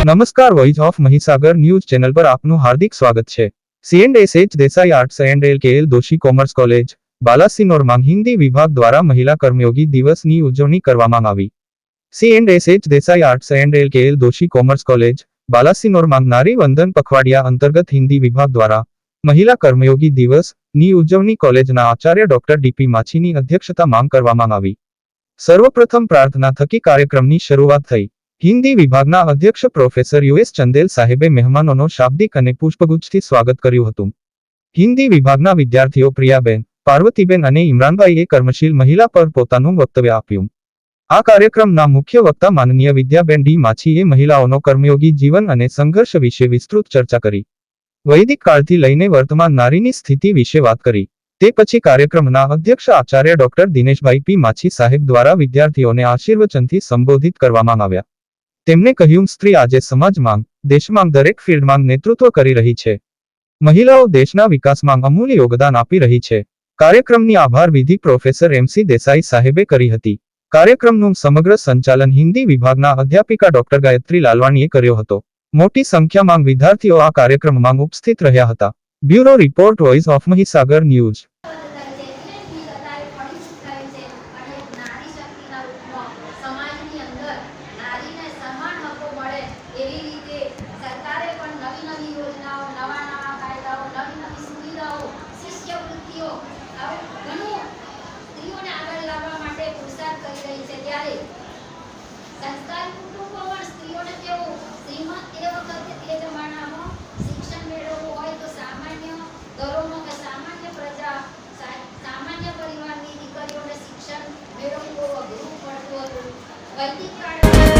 નમસ્કાર voice of Mahisagar news channel પર આપનું હાર્દિક સ્વાગત છે. CNSH Desai arts and L K L Doshi commerce college બાલાસિનોરમાં Hindi વિભાગ દ્વારા મહિલા કર્મયોગી દિવસની ઉજવણી કરવામાં આવી. CNSH Desai arts and L K L Doshi commerce college બાલાસિનોરમાં નારી વંદન પખવાડિયા અંતર્ગત હિન્દી વિભાગ દ્વારા મહિલા કર્મયોગી દિવસ ઉજવણી કોલેજના આચાર્ય ડોક્ટર ડીપી માછીની અધ્યક્ષતામાં કરવામાં આવી. સર્વપ્રથમ પ્રાર્થના થકી કાર્યક્રમની શરૂઆત થઈ. હિન્દી વિભાગના અધ્યક્ષ પ્રોફેસર યુએસ ચંદેલ સાહેબે મહેમાનોનો શાબ્દિક અને પુષ્પગુચ્છથી સ્વાગત કર્યું હતું. હિન્દી વિભાગના વિદ્યાર્થીઓ પ્રિયાબેન, પાર્વતીબેન અને ઇમરાનભાઈએ કર્મશીલ મહિલા પર પોતાનું વક્તવ્ય આપ્યું. આ કાર્યક્રમના મુખ્ય વક્તા માનનીય વિદ્યાબેન ડી માછીએ મહિલાઓનો કર્મયોગી જીવન અને સંઘર્ષ વિશે વિસ્તૃત ચર્ચા કરી. વૈદિક કાળથી લઈને વર્તમાન નારીની સ્થિતિ વિશે વાત કરી. તે પછી કાર્યક્રમના અધ્યક્ષ આચાર્ય ડોક્ટર દિનેશભાઈ પી માછી સાહેબ દ્વારા વિદ્યાર્થીઓને આશીર્વચનથી સંબોધિત કરવામાં આવ્યા. તેમણે કહ્યું, સ્ત્રી આજે સમાજમાં, દેશમાં દરેક ફિલ્ડમાં નેતૃત્વ કરી રહી છે. મહિલાઓ દેશના વિકાસમાં અમૂલ્ય યોગદાન આપી રહી છે. કાર્યક્રમની આભાર વિધિ પ્રોફેસર એમસી દેસાઈ સાહેબે કરી હતી. કાર્યક્રમનું સમગ્ર સંચાલન હિન્દી વિભાગના અધ્યાપિકા ડોક્ટર ગાયત્રી લાલવાણીએ કર્યો હતો. મોટી સંખ્યામાં વિદ્યાર્થીઓ આ કાર્યક્રમમાં ઉપસ્થિત રહ્યા હતા. Bureau report, voice of Mahisagar news. છે પુરસ્કાર કરી રહી છે ત્યારે? સંસ્કાર કુટુંબો સ્ત્રીઓને કેવું શ્રીમંત તે વખતે તે જમાનામાં શિક્ષણ મેળવવું હોય તો સામાન્ય ઘરોમાં કે સામાન્ય પ્રજા સામાન્ય પરિવારની દીકરીઓને શિક્ષણ મેળવવું અઘરું પડતું હતું. વૈદિક કાળ